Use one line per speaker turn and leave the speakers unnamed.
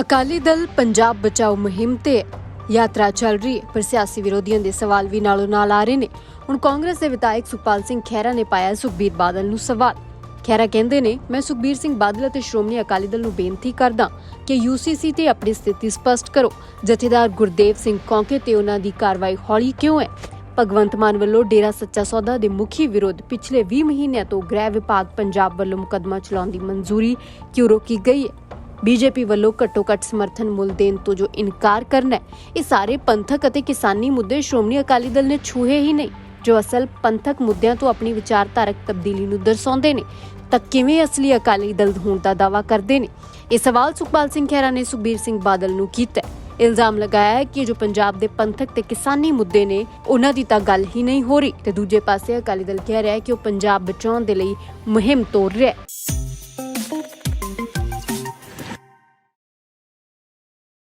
ਅਕਾਲੀ ਦਲ ਪੰਜਾਬ ਬਚਾਓ ਮੁਹਿੰਮ ਤੇ ਯਾਤਰਾ ਚੱਲ ਰਹੀ ਹੈ। ਪਰ ਸਿਆਸੀ ਵਿਰੋਧੀਆਂ ਦੇ ਸਵਾਲ ਵੀ ਨਾਲੋਂ ਨਾਲ ਆ ਰਹੇ ਨੇ। ਹੁਣ ਕਾਂਗਰਸ ਦੇ ਵਿਧਾਇਕ ਸੁਖਪਾਲ ਸਿੰਘ ਖਹਿਰਾ ਨੇ ਪਾਇਆ ਸੁਖਬੀਰ ਬਾਦਲ ਨੂੰ ਸਵਾਲ। ਖਹਿਰਾ ਕਹਿੰਦੇ ਨੇ, ਮੈਂ ਸੁਖਬੀਰ ਸਿੰਘ ਬਾਦਲ ਅਤੇ ਸ਼੍ਰੋਮਣੀ ਅਕਾਲੀ ਦਲ ਨੂੰ ਬੇਨਤੀ ਕਰਦਾ ਕਿ ਯੂਸੀਸੀ ਤੇ ਆਪਣੀ ਸਥਿਤੀ ਸਪਸ਼ਟ ਕਰੋ। ਜਥੇਦਾਰ ਗੁਰਦੇਵ ਸਿੰਘ ਕੌਂਕੇ ਤੇ ਉਹਨਾਂ ਦੀ ਕਾਰਵਾਈ ਹੌਲੀ ਕਿਉਂ ਹੈ? ਭਗਵੰਤ ਮਾਨ ਵੱਲੋਂ ਡੇਰਾ ਸੱਚਾ ਸੌਦਾ ਦੇ ਮੁਖੀ ਵਿਰੁੱਧ ਪਿਛਲੇ 20 ਮਹੀਨਿਆਂ ਤੋਂ ਗ੍ਰਹਿ ਵਿਭਾਗ ਪੰਜਾਬ ਵੱਲੋਂ ਮੁਕੱਦਮਾ ਚਲਾਉਣ ਦੀ ਮਨਜ਼ੂਰੀ ਕਿਉਂ ਰੋਕੀ ਗਈ ਹੈ? ਬੀਜੇਪੀ ਵੱਲੋਂ ਘੱਟੋ-ਘੱਟ ਸਮਰਥਨ ਮੁੱਲ ਦੇਣ ਤੋਂ ਜੋ ਇਨਕਾਰ ਕਰਨਾ ਹੈ, ਇਹ ਸਾਰੇ ਪੰਥਕ ਅਤੇ ਕਿਸਾਨੀ ਮੁੱਦੇ ਸ਼੍ਰੋਮਣੀ ਅਕਾਲੀ ਦਲ ਨੇ ਛੂਹੇ ਹੀ ਨਹੀਂ, ਜੋ ਅਸਲ ਪੰਥਕ ਮੁੱਦਿਆਂ ਤੋਂ ਆਪਣੀ ਵਿਚਾਰਧਾਰਕ ਤਬਦੀਲੀ ਨੂੰ ਦਰਸਾਉਂਦੇ ਨੇ। ਤਾਂ ਕਿਵੇਂ ਅਸਲੀ ਅਕਾਲੀ ਦਲ ਹੋਣ ਦਾ ਦਾਅਵਾ ਕਰਦੇ ਨੇ? ਇਹ ਸਵਾਲ ਸੁਖਪਾਲ ਸਿੰਘ ਖਹਿਰਾ ਨੇ ਸੁਖਬੀਰ ਸਿੰਘ ਬਾਦਲ ਨੂੰ ਕੀਤਾ ਇਲਜ਼ਾਮ ਲਗਾਇਆ ਹੈ ਕਿ ਜੋ ਪੰਜਾਬ ਦੇ ਪੰਥਕ ਤੇ ਕਿਸਾਨੀ ਮੁੱਦੇ ਨੇ, ਉਹਨਾਂ ਦੀ ਤਾਂ ਗੱਲ ਹੀ ਨਹੀਂ ਹੋ ਰਹੀ। ਤੇ ਦੂਜੇ ਪਾਸੇ ਅਕਾਲੀ ਦਲ ਕਹਿ ਰਿਹਾ ਹੈ ਕਿ ਉਹ ਪੰਜਾਬ ਬਚਾਉਣ ਦੇ ਲਈ ਮੁਹਿੰਮ ਤੋਰ ਰਿਹਾ ਹੈ।